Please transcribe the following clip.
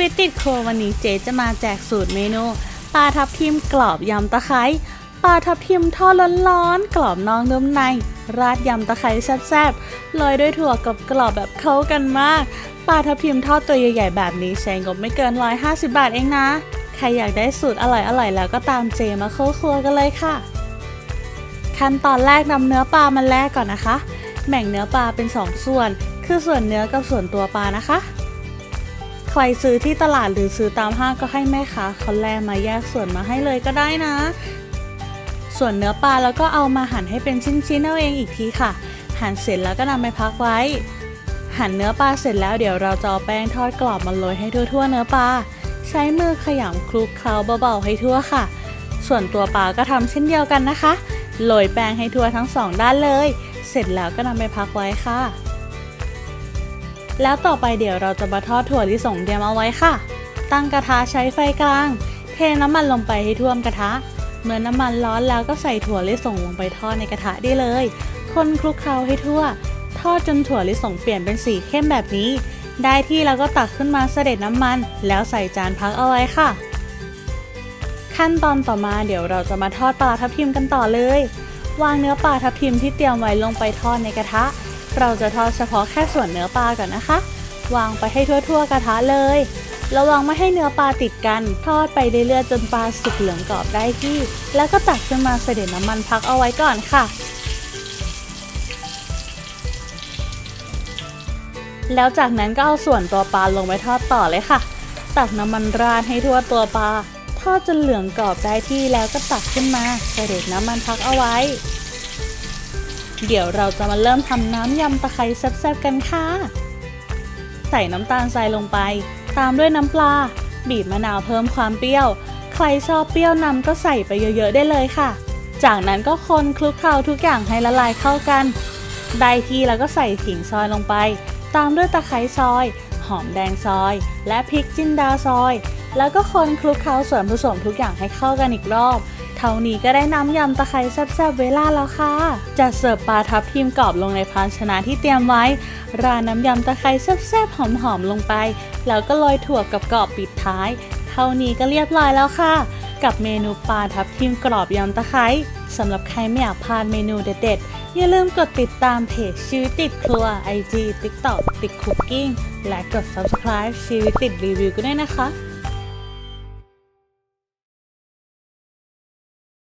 วิตติดครัววันนี้เจ๊จะมาแจกสูตรเมนูปลาทับทิมกรอบยำตะไคร้ปลาทับทิมทอดร้อนๆกรอบนอกนุ่มใน ราดยำตะไคร้แซ่บๆโรยด้วยถั่วกับกรอบแบบเข้ากันมากปลาทับทิมทอดตัวใหญ่ๆแบบนี้ใช้งบไม่เกิน 150 บาทเองนะ ใครอยากได้สูตรอร่อยๆแล้วก็ตามเจมาเข้าครัวกันเลยค่ะ ขั้นตอนแรกนำเนื้อปลามาแล่ก่อนนะคะแบ่งเนื้อปลาเป็น 2 ส่วน คือส่วนเนื้อกับส่วนตัวปลานะคะ รซื้อที่ตลาดหรือซื้อตามห้างก็ให้แม่ค้าเขาแลมาแยกส่วนมาให้เลยก็ได้นะ ส่วนเนื้อปลาแล้วก็เอามาหั่นให้เป็นชิ้นๆเอาเองอีกทีค่ะ หั่นเสร็จแล้วก็นำไปพักไว้ หั่นเนื้อปลาเสร็จแล้วเดี๋ยวเราจะเอาแป้งทอดกรอบมาโรยให้ทั่วๆเนื้อปลาใช้มือขยำคลุกเคล้าเบาๆให้ทั่วค่ะ ส่วนตัวปลาก็ทำเช่นเดียวกันนะคะโรยแป้งให้ทั่วทั้งสองด้านเลย เสร็จแล้วก็นำไปพักไว้ค่ะ แล้วต่อไปเดี๋ยวเราจะมาทอดถั่วลิสงเตรียมเอาไว้ค่ะ ตั้งกระทะใช้ไฟกลาง เทน้ำมันลงไปให้ท่วมกระทะ เมื่อน้ำมันร้อนแล้วก็ใส่ถั่วลิสงลงไปทอดในกระทะได้เลย คนคลุกเคล้าให้ทั่ว ทอดจนถั่วลิสงเปลี่ยนเป็นสีเข้มแบบนี้ ได้ที่แล้วก็ตักขึ้นมาเสด็จน้ำมัน แล้วใส่จานพักเอาไว้ค่ะ ขั้นตอนต่อมาเดี๋ยวเราจะมาทอดปลาทับทิมกันต่อเลย วางเนื้อปลาทับทิมที่เตรียมไว้ลงไปทอดในกระทะ เราจะทอดเฉพาะแค่ส่วนเนื้อปลาก่อนนะคะ วางไปให้ทั่วๆกระทะเลย ระวังไม่ให้เนื้อปลาติดกัน ทอดไปเรื่อยๆจนปลาสุกเหลืองกรอบได้ที่ แล้วก็ตักขึ้นมาเสด็จน้ำมันพักเอาไว้ก่อนค่ะ แล้วจากนั้นก็เอาส่วนตัวปลาลงไปทอดต่อเลยค่ะ ตักน้ำมันราดให้ทั่วตัวปลาทอดจนเหลืองกรอบได้ที่แล้วก็ตักขึ้นมาเสด็จน้ำมันพักเอาไว้ เดี๋ยวเราจะมาเริ่มทำน้ำยำตะไคร้แซ่บๆกันค่ะ ใส่น้ำตาลทรายลงไป ตามด้วยน้ำปลา บีบมะนาวเพิ่มความเปรี้ยว ใครชอบเปรี้ยวนำก็ใส่ไปเยอะๆได้เลยค่ะ จากนั้นก็คนคลุกเคล้าทุกอย่างให้ละลายเข้ากัน ได้ที่แล้วก็ใส่ขิงซอยลงไป ตามด้วยตะไคร้ซอย หอมแดงซอย และพริกจินดาซอย แล้วก็คนคลุกเคล้าส่วนผสมทุกอย่างให้เข้ากันอีกรอบ เท่านี้ก็ได้น้ำยำตะไคร้แซ่บๆเวลาแล้วค่ะ จะเสิร์ฟปลาทับทิมกรอบลงในภาชนะที่เตรียมไว้ราดน้ำยำตะไคร้แซ่บๆหอมๆลงไป แล้วก็โรยถั่วกับกรอบปิดท้าย เท่านี้ก็เรียบร้อยแล้วค่ะ กับเมนูปลาทับทิมกรอบยำตะไคร้สำหรับใครไม่อยากพลาดเมนูเด็ดๆ อย่าลืมกดติดตามเพจชีวิตติดครัว IG TikTok ติดคุกกิ้งและกด subscribe ชีวิตติดรีวิวก็ด้วยนะคะ